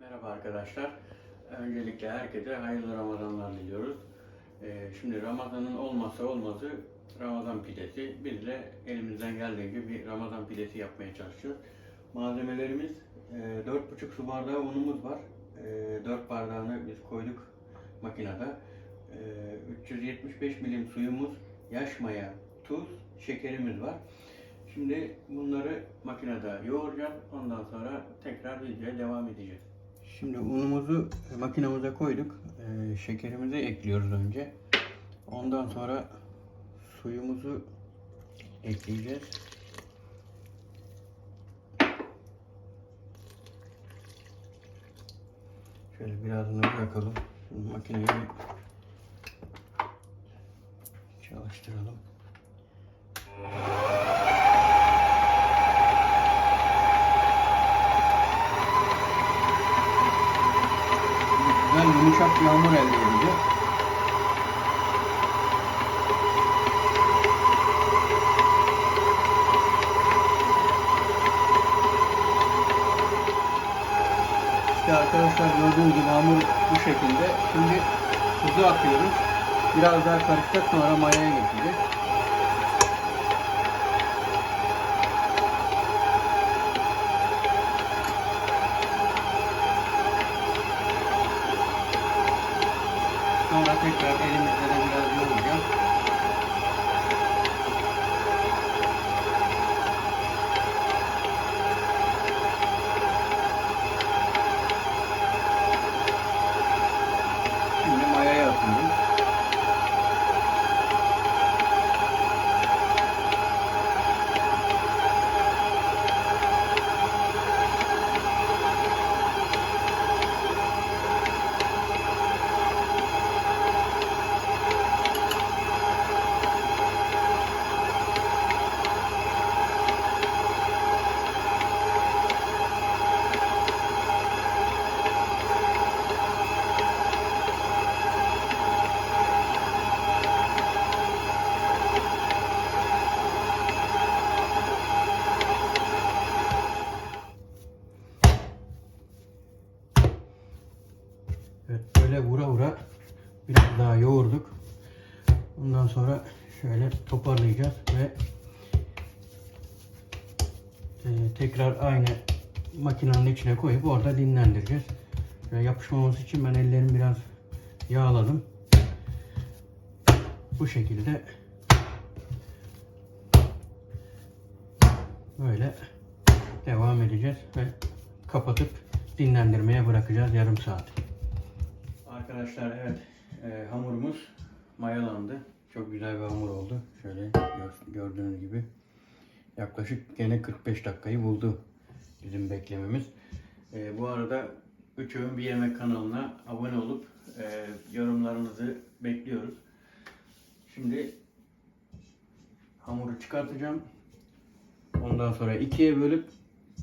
Merhaba arkadaşlar. Öncelikle herkese hayırlı Ramazanlar diliyoruz. Ee, şimdi Ramazan'ın olmazsa olmazı Ramazan pidesi. Biz de elimizden geldiğince bir Ramazan pidesi yapmaya çalışıyoruz. Malzemelerimiz e, 4,5 su bardağı unumuz var. E, 4 bardağını biz koyduk makinede. E, 375 milim suyumuz, yaş maya, tuz, şekerimiz var. Şimdi bunları makinede yoğuracağız. Ondan sonra tekrar videoya devam edeceğiz. Şimdi unumuzu makinemize koyduk. Ee, şekerimizi ekliyoruz önce. Ondan sonra suyumuzu ekleyeceğiz. Şöyle birazını bırakalım. Şimdi makineyi çalıştıralım. Yumuşak bir hamur elde edeceğiz. İşte arkadaşlar gördüğünüz gibi hamur bu şekilde. Şimdi tuzu atıyoruz. Biraz daha karışacak sonra mayaya geçeceğiz. Biraz daha yoğurduk. Ondan sonra şöyle toparlayacağız ve e, tekrar aynı makinenin içine koyup orada dinlendireceğiz. Şöyle yapışmaması için ben ellerimi biraz yağladım. Bu şekilde böyle devam edeceğiz ve kapatıp dinlendirmeye bırakacağız yarım saat. Arkadaşlar evet e, hamurumuz mayalandı. Çok güzel bir hamur oldu. Şöyle gör- gördüğünüz gibi. Yaklaşık gene 45 dakikayı buldu bizim beklememiz. E, bu arada Üç Öğün Bir Yemek kanalına abone olup e, yorumlarınızı bekliyoruz. Şimdi hamuru çıkartacağım. Ondan sonra ikiye bölüp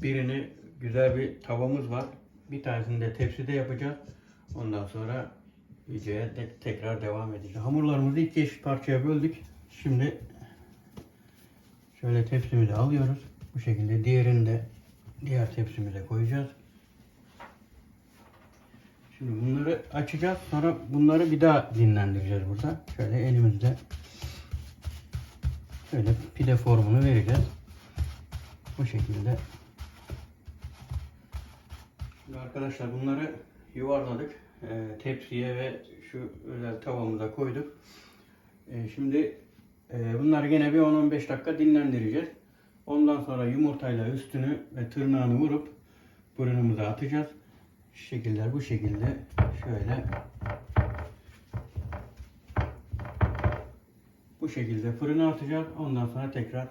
birini güzel bir tavamız var. Bir tanesini de tepside yapacağız. Ondan sonra videoya de- tekrar devam edeceğiz. Hamurlarımızı iki eşit parçaya böldük. Şimdi şöyle tepsimizi alıyoruz. Bu şekilde diğerini de diğer tepsimize koyacağız. Şimdi bunları açacağız. Sonra bunları bir daha dinlendireceğiz burada. Şöyle elimizde şöyle pide formunu vereceğiz. Bu şekilde. Şimdi arkadaşlar bunları yuvarladık. Ee, tepsiye ve şu özel tavamıza koyduk. Ee, şimdi e, bunları gene bir 10-15 dakika dinlendireceğiz. Ondan sonra yumurtayla üstünü ve tırnağını vurup fırınımıza atacağız. Şu şekilde bu şekilde şöyle bu şekilde fırına atacağız. Ondan sonra tekrar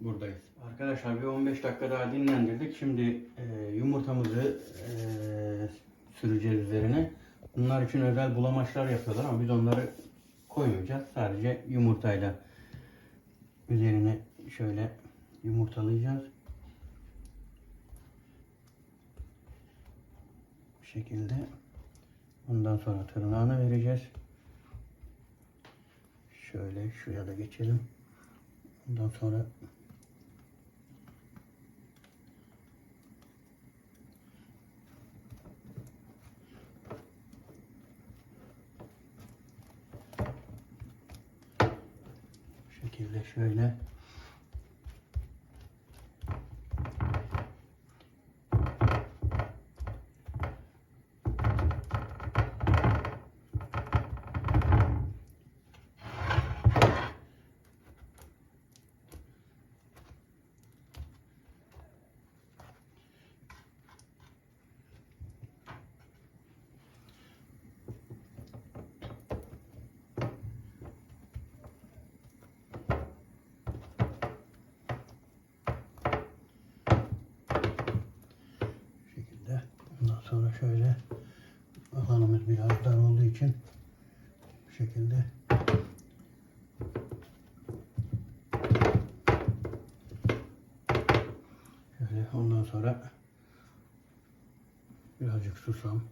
buradayız. Arkadaşlar bir 15 dakika daha dinlendirdik. Şimdi e, yumurtamızı e, süreceğiz üzerine. Bunlar için özel bulamaçlar yapıyorlar ama biz onları koymayacağız. Sadece yumurtayla üzerine şöyle yumurtalayacağız. Bu şekilde. Ondan sonra tırnağını vereceğiz. Şöyle şuraya da geçelim. Ondan sonra şekilde şöyle. Bu şekilde. Şöyle alanımız biraz dar olduğu için bu şekilde. Şöyle ondan sonra birazcık susam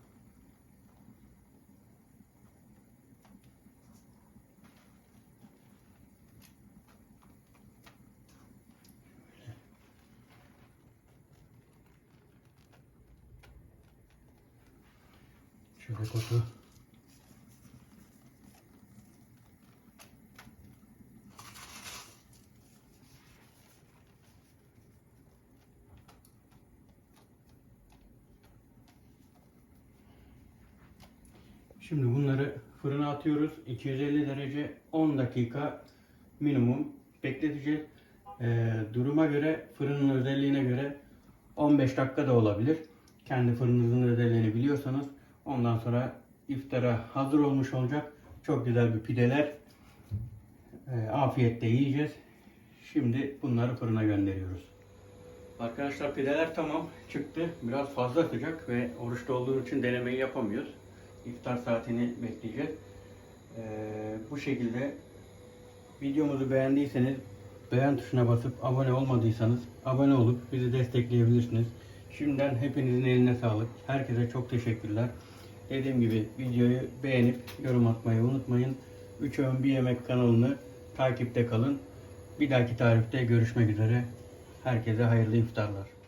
şöyle kotu Şimdi bunları fırına atıyoruz. 250 derece 10 dakika minimum bekleteceğiz. Ee, duruma göre, fırının özelliğine göre 15 dakika da olabilir. Kendi fırınınızın özelliğini biliyorsanız ondan sonra iftara hazır olmuş olacak. Çok güzel bir pideler. Ee, afiyetle yiyeceğiz. Şimdi bunları fırına gönderiyoruz. Arkadaşlar pideler tamam çıktı. Biraz fazla sıcak ve oruçta olduğu için denemeyi yapamıyoruz. İftar saatini bekleyeceğiz. Ee, bu şekilde videomuzu beğendiyseniz beğen tuşuna basıp abone olmadıysanız abone olup bizi destekleyebilirsiniz. Şimdiden hepinizin eline sağlık. Herkese çok teşekkürler. Dediğim gibi videoyu beğenip yorum atmayı unutmayın. 3 Öğün Bir Yemek kanalını takipte kalın. Bir dahaki tarifte görüşmek üzere. Herkese hayırlı iftarlar.